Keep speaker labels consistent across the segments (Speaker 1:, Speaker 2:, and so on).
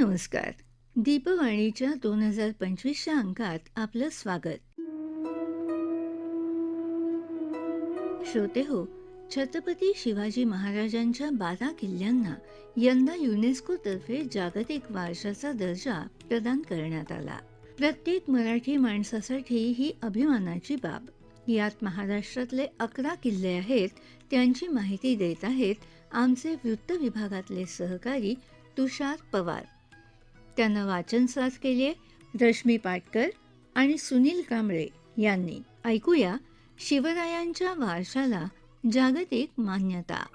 Speaker 1: नमस्कार. दीपवाणीच्या दोन हजार पंचवीसच्या अंकात आपलं स्वागत. श्रोते हो छत्रपती शिवाजी महाराजांच्या बारा किल्ल्यांना यंदा युनेस्कोतर्फे जागतिक वारशाचा दर्जा प्रदान करण्यात आला. प्रत्येक मराठी माणसासाठी ही अभिमानाची बाब. यात महाराष्ट्रातले अकरा किल्ले आहेत त्यांची माहिती देत आहेत आमचे वृत्त विभागातले सहकारी तुषार पवार. त्यांना वाचनसाज केले रश्मी पाटकर आणि सुनील कांबळे यांनी. ऐकूया शिवरायांच्या वारशाला जागतिक मान्यता.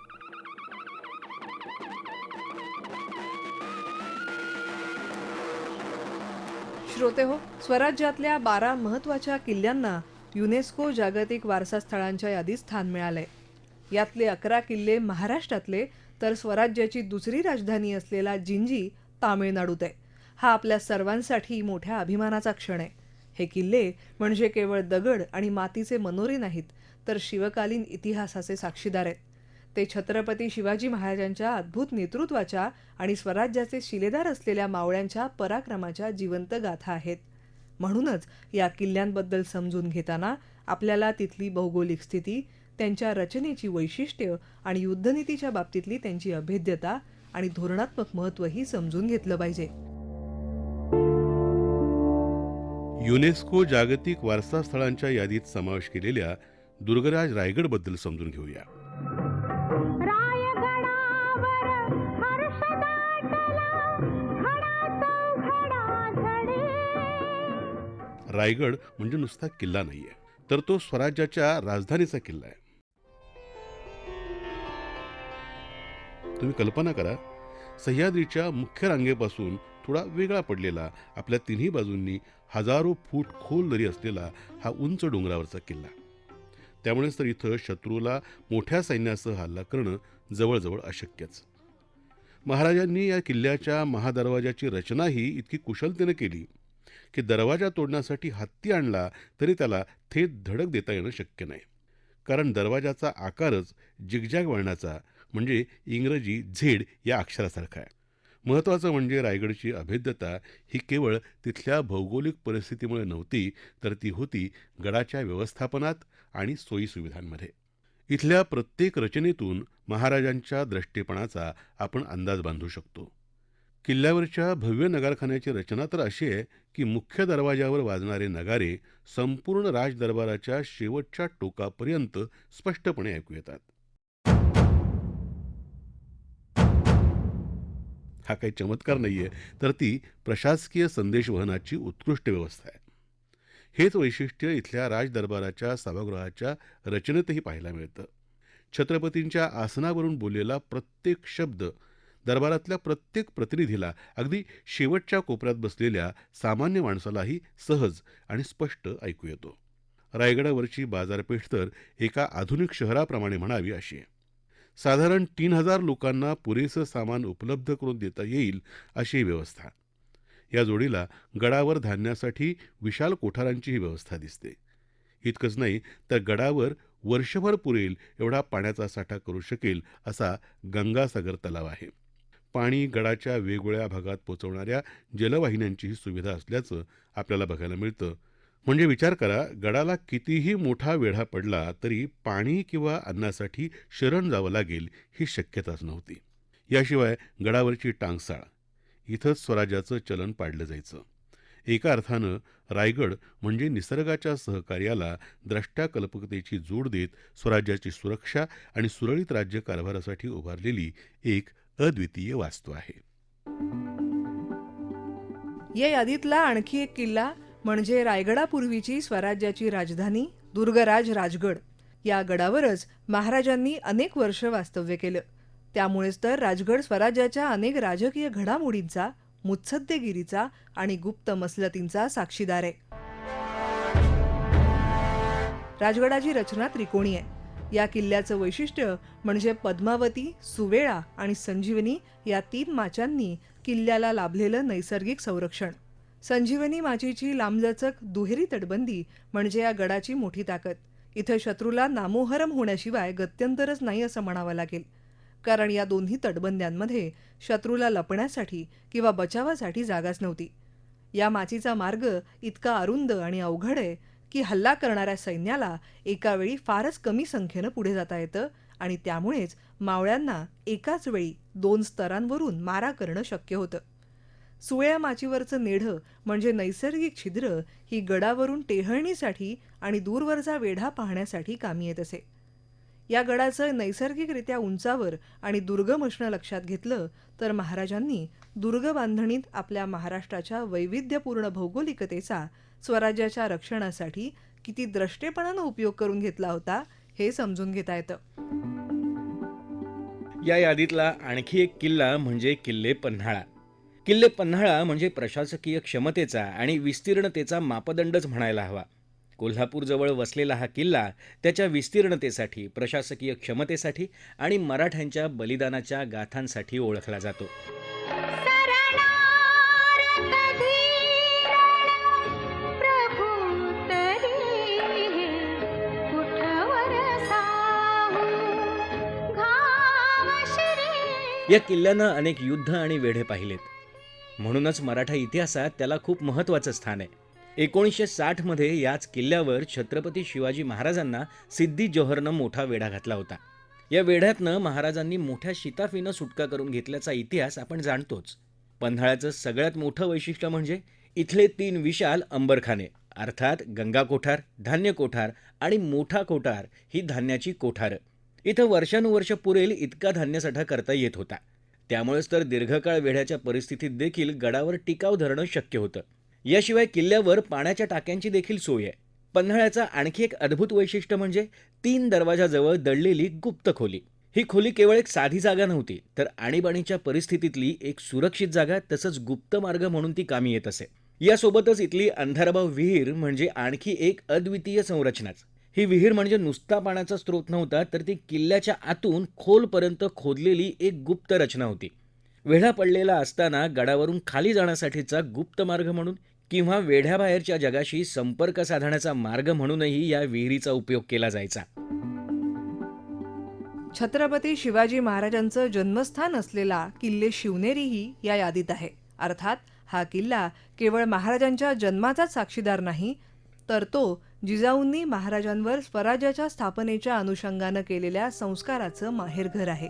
Speaker 2: श्रोते हो स्वराज्यातल्या बारा महत्त्वाच्या किल्ल्यांना युनेस्को जागतिक वारसा स्थळांच्या यादीत स्थान मिळालंय. यातले अकरा किल्ले महाराष्ट्रातले तर स्वराज्याची दुसरी राजधानी असलेला जिंजी तामिळनाडूत आहे. हा आपल्या सर्वांसाठी मोठ्या अभिमानाचा क्षण आहे. हे किल्ले म्हणजे केवळ दगड आणि मातीचे मनोरे नाहीत तर शिवकालीन इतिहासाचे साक्षीदार आहेत. ते छत्रपती शिवाजी महाराजांच्या अद्भुत नेतृत्वाच्या आणि स्वराज्याचे शिलेदार असलेल्या मावळ्यांच्या पराक्रमाच्या जिवंत गाथा आहेत. म्हणूनच या किल्ल्यांबद्दल समजून घेताना आपल्याला तिथली भौगोलिक स्थिती त्यांच्या रचनेची वैशिष्ट्य आणि युद्धनीतीच्या बाबतीतली त्यांची अभेद्यता आणि धोरणात्मक महत्त्वही समजून घेतलं पाहिजे.
Speaker 3: युनेस्को जागतिक वारसा स्थळांच्या यादीत समावेश केलेल्या दुर्गराज रायगडबद्दल समजून घेऊया. रायगड म्हणजे नुसता किल्ला नाहीये तर तो स्वराज्याच्या राजधानीचा किल्ला आहे. तुम्ही कल्पना करा सह्याद्रीच्या मुख्य रांगेपासून थोडा वेगळा पडलेला आपल्या तिन्ही बाजूंनी हजारो फूट खोल दरी असलेला हा उंच डोंगरावरचा किल्ला. त्यामुळेच तर इथं शत्रूला मोठ्या सैन्यासह हल्ला करणं जवळजवळ अशक्यच. महाराजांनी या किल्ल्याच्या महादरवाजाची रचनाही इतकी कुशलतेनं केली की दरवाजा तोडण्यासाठी हत्ती आणला तरी त्याला थेट धडक देता येणं शक्य नाही. कारण दरवाजाचा आकारच जिगजॅग वळणाचा म्हणजे इंग्रजी झेड या अक्षरासारखा आहे. महत्त्वाचं म्हणजे रायगडची अभेद्यता ही केवळ तिथल्या भौगोलिक परिस्थितीमुळे नव्हती तर ती होती गडाच्या व्यवस्थापनात आणि सोयीसुविधांमध्ये. इथल्या प्रत्येक रचनेतून महाराजांच्या दृष्टीपणाचा आपण अंदाज बांधू शकतो. किल्ल्यावरच्या भव्य नगारखान्याची रचना तर अशी आहे की मुख्य दरवाजावर वाजणारे नगारे संपूर्ण राजदरबाराच्या शेवटच्या टोकापर्यंत स्पष्टपणे ऐकू येतात. हा काही चमत्कार नाहीये तर ती प्रशासकीय संदेशवहनाची उत्कृष्ट व्यवस्था आहे. हेच वैशिष्ट्य इथल्या राजदरबाराच्या सभागृहाच्या रचनेतही पाहायला मिळतं. छत्रपतींच्या आसनावरून बोललेला प्रत्येक शब्द दरबारातल्या प्रत्येक प्रतिनिधीला अगदी शेवटच्या कोपऱ्यात बसलेल्या सामान्य माणसालाही सहज आणि स्पष्ट ऐकू येतो. रायगडावरची बाजारपेठ तर एका आधुनिक शहराप्रमाणे म्हणावी अशी आहे. साधारण तीन हजार लोकांना पुरेसं सामान उपलब्ध करून देता येईल अशी ही व्यवस्था. या जोडीला गडावर धान्यासाठी विशाल कोठारांचीही व्यवस्था दिसते. इतकंच नाही तर गडावर वर्षभर पुरेल एवढा पाण्याचा साठा करू शकेल असा गंगासागर तलाव आहे. पाणी गडाच्या वेगवेगळ्या भागात पोचवणाऱ्या जलवाहिन्यांचीही सुविधा असल्याचं आपल्याला बघायला मिळतं. म्हणजे विचार करा गडाला कितीही मोठा वेढा पडला तरी पाणी किंवा अन्नासाठी शरण जावं लागेल ही शक्यताच नव्हती. याशिवाय गडावरची टांगसाळ इथंच स्वराज्याचं चलन पाडलं जायचं. एका अर्थानं रायगड म्हणजे निसर्गाच्या सहकार्याला द्रष्ट्या कल्पकतेची जोड देत स्वराज्याची सुरक्षा आणि सुरळीत राज्य कारभारासाठी उभारलेली एक अद्वितीय वास्तू आहे.
Speaker 2: या यादीतला आणखी एक किल्ला म्हणजे रायगडापूर्वीची स्वराज्याची राजधानी दुर्गराज राजगड. या गडावरच महाराजांनी अनेक वर्ष वास्तव्य केलं. त्यामुळेच तर राजगड स्वराज्याच्या अनेक राजकीय घडामोडींचा मुत्सद्देगिरीचा आणि गुप्त मसलतींचा साक्षीदार आहे. राजगडाची रचना त्रिकोणी आहे. या किल्ल्याचं वैशिष्ट्य म्हणजे पद्मावती सुवेळा आणि संजीवनी या तीन माचांनी किल्ल्याला लाभलेलं नैसर्गिक संरक्षण. संजीवनी माचीची लांबलचक दुहेरी तटबंदी म्हणजे या गडाची मोठी ताकद. इथं शत्रूला नामोहरम होण्याशिवाय गत्यंतरच नाही असं म्हणावं लागेल. कारण या दोन्ही तटबंद्यांमध्ये शत्रूला लपण्यासाठी किंवा बचावासाठी जागाच नव्हती. या माचीचा मार्ग इतका अरुंद आणि अवघड आहे की हल्ला करणाऱ्या सैन्याला एका वेळी फारच कमी संख्येनं पुढे जाता येतं आणि त्यामुळेच मावळ्यांना एकाच वेळी दोन स्तरांवरून मारा करणं शक्य होतं. सुळ्या माचीवरचं नेढं म्हणजे नैसर्गिक छिद्र ही गडावरून टेहळणीसाठी आणि दूरवरचा वेढा पाहण्यासाठी कामी येत असे. या गडाचं नैसर्गिकरित्या उंचावर आणि दुर्गम असणं लक्षात घेतलं तर महाराजांनी दुर्ग बांधणीत आपल्या महाराष्ट्राच्या वैविध्यपूर्ण भौगोलिकतेचा स्वराज्याच्या रक्षणासाठी किती द्रष्टेपणानं उपयोग करून घेतला होता हे समजून घेता येतं.
Speaker 4: या यादीतला आणखी एक किल्ला म्हणजे किल्ले पन्हाळा. किल्ले पन्हाळा म्हणजे प्रशासकीय क्षमतेचा आणि विस्तीर्णतेचा मापदंडच म्हणायला हवा. कोल्हापूरजवळ वसलेला हा किल्ला त्याच्या विस्तीर्णतेसाठी प्रशासकीय क्षमतेसाठी आणि मराठ्यांच्या बलिदानाच्या गाथांसाठी ओळखला जातो. या किल्ल्यानं अनेक युद्ध आणि वेढे पाहिलेत. म्हणूनच मराठा इतिहासात त्याला खूप महत्त्वाचं स्थान आहे. एकोणीसशे साठमध्ये याच किल्ल्यावर छत्रपती शिवाजी महाराजांना सिद्धी जोहरनं मोठा वेढा घातला होता. या वेढ्यातनं महाराजांनी मोठ्या शिताफीनं सुटका करून घेतल्याचा इतिहास आपण जाणतोच. पन्हाळ्याचं सगळ्यात मोठं वैशिष्ट्य म्हणजे इथले तीन विशाल अंबरखाने अर्थात गंगा कोठार धान्य कोठार आणि मोठा कोठार ही धान्याची कोठारं. इथं वर्षानुवर्ष पुरेल इतका धान्यसाठा करता येत होता. त्यामुळेच तर दीर्घकाळ वेढ्याच्या परिस्थितीत देखील गडावर टिकाव धरणं शक्य होतं. याशिवाय किल्ल्यावर पाण्याच्या टाक्यांची देखील सोय आहे. पन्हाळ्याचं आणखी एक अद्भुत वैशिष्ट्य म्हणजे तीन दरवाजाजवळ दडलेली गुप्त खोली. ही खोली केवळ एक साधी जागा नव्हती तर आणीबाणीच्या परिस्थितीतली एक सुरक्षित जागा तसंच गुप्त मार्ग म्हणून ती कामी येत असे. यासोबतच इथली अंधारबाव विहीर म्हणजे आणखी एक अद्वितीय संरचनाच. ही विहीर म्हणजे नुसता पाण्याचा स्रोत नव्हता तर ती किल्ल्याच्या आतून खोलपर्यंत खोदलेली एक गुप्त रचना होती. वेढा पडलेला असताना गडावरून खाली जाण्यासाठीचा गुप्त मार्ग म्हणून किंवा वेढ्याबाहेरच्या जगाशी संपर्क साधण्याचा मार्ग म्हणूनही या विहिरीचा उपयोग केला जायचा.
Speaker 2: छत्रपती शिवाजी महाराजांचं जन्मस्थान असलेला किल्ले शिवनेरीही या यादीत आहे. अर्थात हा किल्ला केवळ महाराजांच्या जन्माचाच साक्षीदार नाही तर तो जिजाऊंनी महाराजांवर स्वराज्याच्या स्थापनेच्या अनुषंगानं केलेल्या संस्काराचं माहेरघर आहे.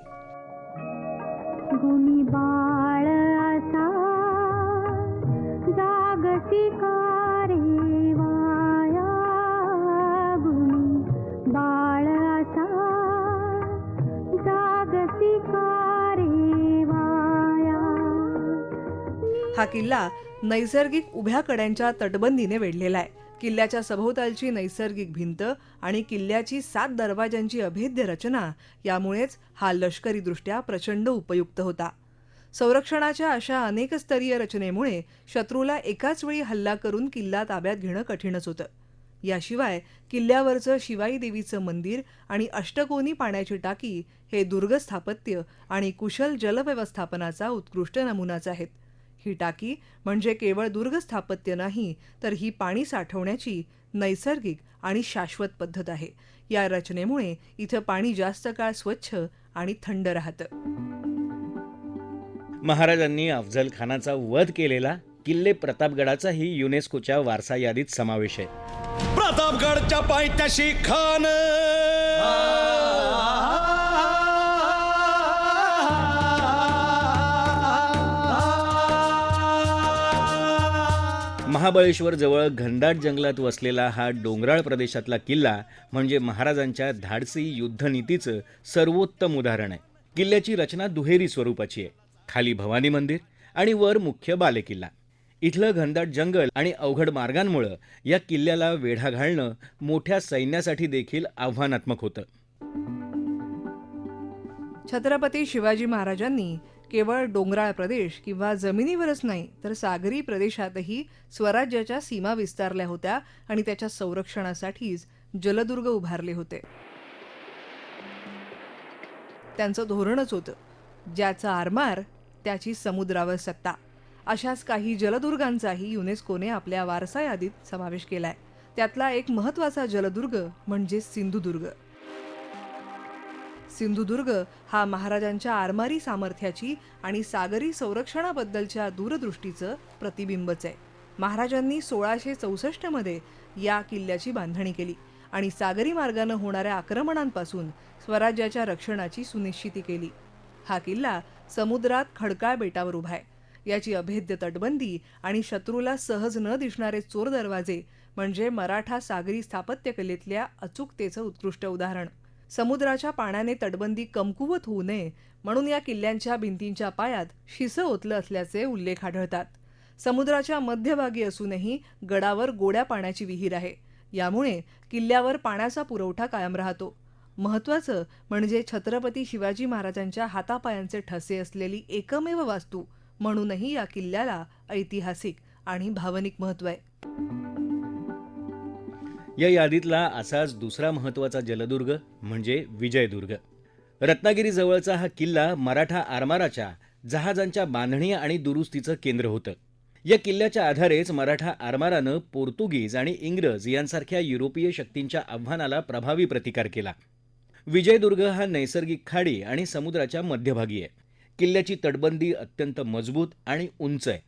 Speaker 2: हा किल्ला नैसर्गिक उभ्या कड्यांच्या तटबंदीने वेढलेला आहे. किल्ल्याच्या सभोवतालची नैसर्गिक भिंत आणि किल्ल्याची सात दरवाजांची अभेद्य रचना यामुळेच हा लष्करीदृष्ट्या प्रचंड उपयुक्त होता. संरक्षणाच्या अशा अनेक स्तरीय रचनेमुळे शत्रूला एकाच वेळी हल्ला करून किल्ला ताब्यात घेणं कठीणच होतं. याशिवाय किल्ल्यावरचं शिवाई देवीचं मंदिर आणि अष्टकोनी पाण्याची टाकी हे दुर्ग स्थापत्य आणि कुशल जलव्यवस्थापनाचा उत्कृष्ट नमुनाच आहेत. ही टाकी म्हणजे केवळ दुर्ग स्थापत्य नाही तर ही पाणी साठवण्याची नैसर्गिक आणि शाश्वत पद्धत आहे. या रचनेमुळे इथं पाणी जास्त काळ स्वच्छ आणि थंड राहतं.
Speaker 4: महाराजांनी अफझल खानाचा वध केलेला किल्ले प्रतापगडाचाही युनेस्कोच्या वारसा यादीत समावेश आहे.
Speaker 5: प्रतापगडच्या पायथ्याशी खान!
Speaker 4: महाबळेश्वर जवळ घनदाट जंगलात वसलेला हा डोंगराळ प्रदेशातला किल्ला म्हणजे महाराजांच्या धाडसी युद्धनीतीचं सर्वोत्तम उदाहरण आहे. किल्ल्याची रचना दुहेरी स्वरूपाची आहे. खाली भवानी मंदिर आणि वर मुख्य बालेकिल्ला. इथलं घनदाट जंगल आणि अवघड मार्गांमुळं या किल्ल्याला वेढा घालणं मोठ्या सैन्यासाठी देखील आव्हानात्मक होतं.
Speaker 2: छत्रपती शिवाजी महाराजांनी केवळ डोंगराळ प्रदेश किंवा जमिनीवरच नाही तर सागरी प्रदेशातही स्वराज्याच्या सीमा विस्तारल्या होत्या आणि त्याच्या संरक्षणासाठीच जलदुर्ग उभारले होते. त्यांचं धोरणच होतं. ज्याचा आरमार त्याची समुद्रावर सत्ता. अशाच काही जलदुर्गांचाही युनेस्कोने आपल्या वारसा यादीत समावेश केलाय. त्यातला एक महत्त्वाचा जलदुर्ग म्हणजे सिंधुदुर्ग. सिंधुदुर्ग हा महाराजांच्या आरमारी सामर्थ्याची आणि सागरी संरक्षणाबद्दलच्या दूरदृष्टीचं प्रतिबिंबच आहे. महाराजांनी सोळाशे चौसष्टमध्ये या किल्ल्याची बांधणी केली आणि सागरी मार्गानं होणाऱ्या आक्रमणांपासून स्वराज्याच्या रक्षणाची सुनिश्चिती केली. हा किल्ला समुद्रात खडकाळ बेटावर उभा आहे. याची अभेद्य तटबंदी आणि शत्रूला सहज न दिसणारे चोर दरवाजे म्हणजे मराठा सागरी स्थापत्यकलेतल्या अचूकतेचं उत्कृष्ट उदाहरण. समुद्राच्या पाण्याने तटबंदी कमकुवत होऊ नये म्हणून या किल्ल्यांच्या भिंतींच्या पायात शिसं ओतलं असल्याचे उल्लेख आढळतात. समुद्राच्या मध्यभागी असूनही गडावर गोड्या पाण्याची विहीर आहे. यामुळे किल्ल्यावर पाण्याचा पुरवठा कायम राहतो. महत्वाचं म्हणजे छत्रपती शिवाजी महाराजांच्या हातापायांचे ठसे असलेली एकमेव वास्तू म्हणूनही या किल्ल्याला ऐतिहासिक आणि भावनिक महत्त्व आहे.
Speaker 4: या यादीतला असाच दुसरा महत्त्वाचा जलदुर्ग म्हणजे विजयदुर्ग. रत्नागिरीजवळचा हा किल्ला मराठा आरमाराच्या जहाजांच्या बांधणी आणि दुरुस्तीचं केंद्र होतं. या किल्ल्याच्या आधारेच मराठा आरमारानं पोर्तुगीज आणि इंग्रज यांसारख्या युरोपीय शक्तींच्या आव्हानाला प्रभावी प्रतिकार केला. विजयदुर्ग हा नैसर्गिक खाडी आणि समुद्राच्या मध्यभागी आहे. किल्ल्याची तटबंदी अत्यंत मजबूत आणि उंच आहे.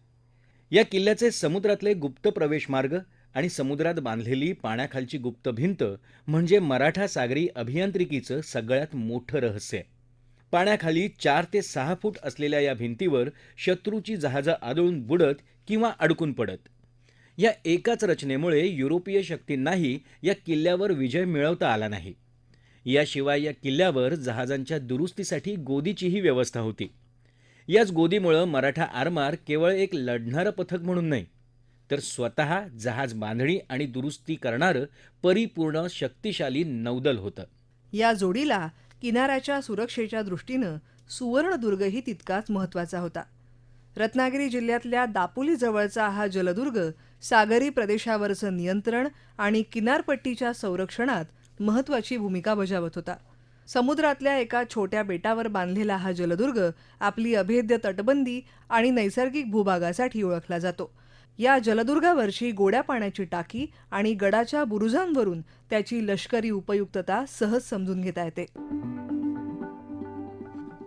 Speaker 4: या किल्ल्याचे समुद्रातले गुप्त प्रवेश मार्ग आणि समुद्रात बांधलेली पाण्याखालची गुप्त भिंत म्हणजे मराठा सागरी अभियांत्रिकीचं सगळ्यात मोठं रहस्य. आहे पाण्याखाली चार ते सहा फूट असलेल्या या भिंतीवर शत्रूची जहाजं आदळून बुडत किंवा अडकून पडत. या एकाच रचनेमुळे युरोपीय शक्तींनाही या किल्ल्यावर विजय मिळवता आला नाही. याशिवाय या किल्ल्यावर जहाजांच्या दुरुस्तीसाठी गोदीचीही व्यवस्था होती. याच गोदीमुळं मराठा आरमार केवळ एक लढणारं पथक म्हणून नाही तर स्वतः जहाज बांधणी आणि दुरुस्ती करणारं परिपूर्ण शक्तिशाली नौदल होतं.
Speaker 2: या जोडीला किनाऱ्याच्या सुरक्षेच्या दृष्टीनं सुवर्णदुर्गही तितकाच महत्त्वाचा होता. रत्नागिरी जिल्ह्यातल्या दापोलीजवळचा हा जलदुर्ग सागरी प्रदेशावरचं नियंत्रण आणि किनारपट्टीच्या संरक्षणात महत्वाची भूमिका बजावत होता. समुद्रातल्या एका छोट्या बेटावर बांधलेला हा जलदुर्ग आपली अभेद्य तटबंदी आणि नैसर्गिक भूभागासाठी ओळखला जातो. या जलदुर्गावरची गोड्या पाण्याची टाकी आणि गडाच्या बुरुजांवरून त्याची लष्करी उपयुक्तता सहज समजून घेता येते.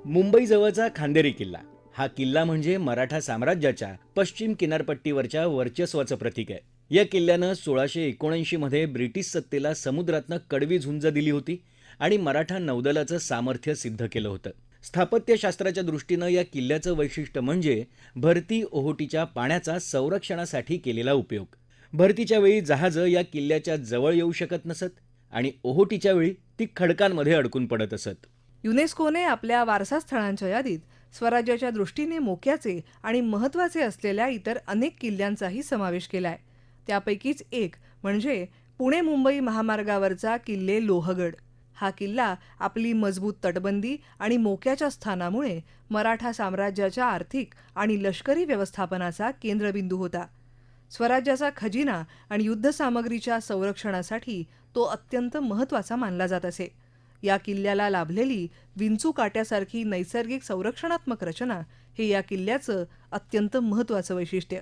Speaker 4: मुंबईजवळचा खांदेरी किल्ला. हा किल्ला म्हणजे मराठा साम्राज्याच्या पश्चिम किनारपट्टीवरच्या वर्चस्वाचं प्रतीक आहे. या किल्ल्यानं सोळाशे एकोणऐंशी मध्ये ब्रिटिश सत्तेला समुद्रातनं कडवी झुंज दिली होती आणि मराठा नौदलाचं सामर्थ्य सिद्ध केलं होतं. स्थापत्यशास्त्राच्या दृष्टीनं या किल्ल्याचं वैशिष्ट्य म्हणजे भरती ओहोटीच्या पाण्याचा संरक्षणासाठी केलेला उपयोग. भरतीच्या वेळी जहाजं या किल्ल्याच्या जवळ येऊ शकत नसत आणि ओहोटीच्या वेळी ती खडकांमध्ये अडकून पडत असत.
Speaker 2: युनेस्कोने आपल्या वारसा स्थळांच्या यादीत स्वराज्याच्या दृष्टीने मोक्याचे आणि महत्त्वाचे असलेल्या इतर अनेक किल्ल्यांचाही समावेश केलाय. त्यापैकीच एक म्हणजे पुणे मुंबई महामार्गावरचा किल्ले लोहगड. हा किल्ला आपली मजबूत तटबंदी आणि मोक्याच्या स्थानामुळे मराठा साम्राज्याच्या आर्थिक आणि लष्करी व्यवस्थापनाचा केंद्रबिंदू होता. स्वराज्याचा खजिना आणि युद्धसामग्रीच्या संरक्षणासाठी तो अत्यंत महत्त्वाचा मानला जात असे. या किल्ल्याला लाभलेली विंचू काट्यासारखी नैसर्गिक संरक्षणात्मक रचना हे या किल्ल्याचं अत्यंत महत्त्वाचं वैशिष्ट्य.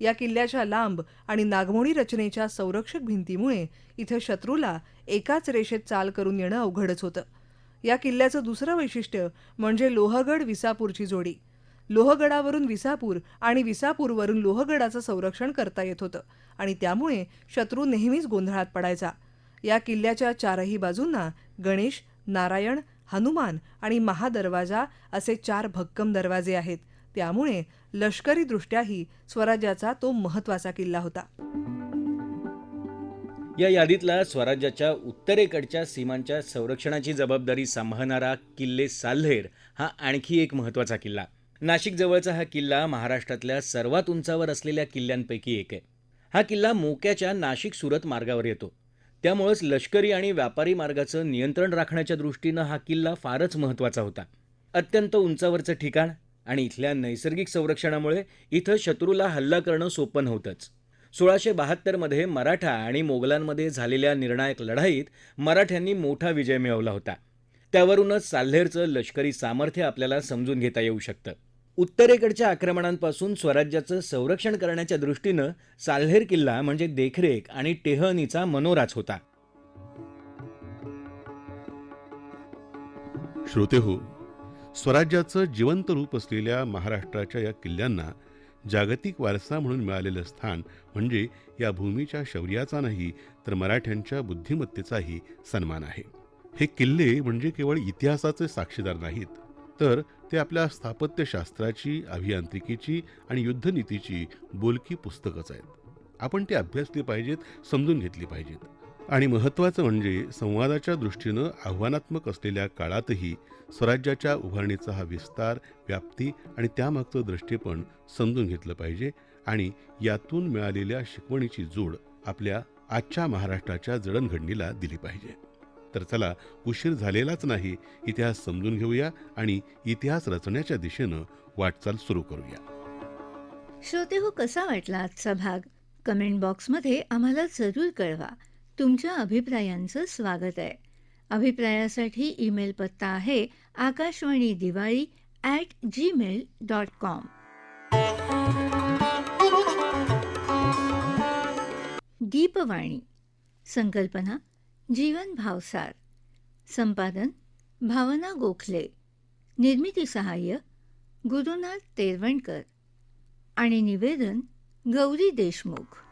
Speaker 2: या किल्ल्याच्या लांब आणि नागमोडी रचनेच्या संरक्षक भिंतीमुळे इथं शत्रूला एकाच रेषेत चाल करून येणं अवघडच होतं. या किल्ल्याचं दुसरं वैशिष्ट्य म्हणजे लोहगड विसापूरची जोडी. लोहगडावरून विसापूर आणि विसापूरवरून लोहगडाचं संरक्षण करता येत होतं आणि त्यामुळे शत्रू नेहमीच गोंधळात पडायचा. या किल्ल्याच्या चारही बाजूंना गणेश नारायण हनुमान आणि महादरवाजा असे चार भक्कम दरवाजे आहेत. त्यामुळे लष्करीदृष्ट्याही स्वराज्याचा तो महत्त्वाचा किल्ला होता.
Speaker 4: या यादीतला स्वराज्याच्या उत्तरेकडच्या सीमांच्या संरक्षणाची जबाबदारी सांभाळणारा किल्ले साल्हेर हा आणखी एक महत्त्वाचा किल्ला. नाशिक जवळचा हा किल्ला महाराष्ट्रातल्या सर्वात उंचावर असलेल्या किल्ल्यांपैकी एक आहे. हा किल्ला मोक्याच्या नाशिक सुरत मार्गावर येतो. त्यामुळंच लष्करी आणि व्यापारी मार्गाचं नियंत्रण राखण्याच्या दृष्टीनं हा किल्ला फारच महत्त्वाचा होता. अत्यंत उंचावरचं ठिकाण आणि इथल्या नैसर्गिक संरक्षणामुळे इथं शत्रूला हल्ला करणं सोपं नव्हतंच. सोळाशे बहात्तरमध्ये मराठा आणि मोगलांमध्ये झालेल्या निर्णायक लढाईत मराठ्यांनी मोठा विजय मिळवला होता. त्यावरूनच साल्हेरचं लष्करी सामर्थ्य आपल्याला समजून घेता येऊ शकतं. उत्तरेकडच्या आक्रमणांपासून स्वराज्याचं संरक्षण करण्याच्या दृष्टीनं साल्हेर किल्ला म्हणजे देखरेख आणि टेहनीचा मनोराच होता.
Speaker 3: श्रोते हो स्वराज्याचं जिवंत रूप असलेल्या महाराष्ट्राच्या या किल्ल्यांना जागतिक वारसा म्हणून मिळालेलं स्थान म्हणजे या भूमीच्या शौर्याचा नाही तर मराठ्यांच्या बुद्धिमत्तेचाही सन्मान आहे. हे किल्ले म्हणजे केवळ इतिहासाचे साक्षीदार नाहीत तर ते आपल्या स्थापत्यशास्त्राची अभियांत्रिकीची आणि युद्धनीतीची बोलकी पुस्तकच आहेत. आपण ते अभ्यासली पाहिजेत समजून घेतली पाहिजेत. आणि महत्त्वाचं म्हणजे संवादाच्या दृष्टीनं आव्हानात्मक असलेल्या काळातही स्वराज्याच्या उभारणीचा हा विस्तार व्याप्ती आणि त्यामागचं दृष्टीपण समजून घेतलं पाहिजे आणि यातून मिळालेल्या शिकवणीची जोड आपल्या आजच्या महाराष्ट्राच्या जडणघडणीला दिली पाहिजे. तर चला उशीर झालेलाच नाही इतिहास समजून घेऊया आणि इतिहास रचण्याच्या दिशेनं वाटचाल सुरू करूया.
Speaker 1: श्रोते हो कसा वाटला आजचा भाग? कमेंट बॉक्समध्ये आम्हाला जरूर कळवा. तुमच्या अभिप्रायांचं स्वागत आहे. अभिप्रायासाठी ईमेल पत्ता आहे Akashvani Diwali at Gmail dot com Deepvani संकल्पना जीवन भावसार. संपादन भावना गोखले. निर्मिती सहाय्य गुरुनाथ तेरवणकर. आणि निवेदन गौरी देशमुख.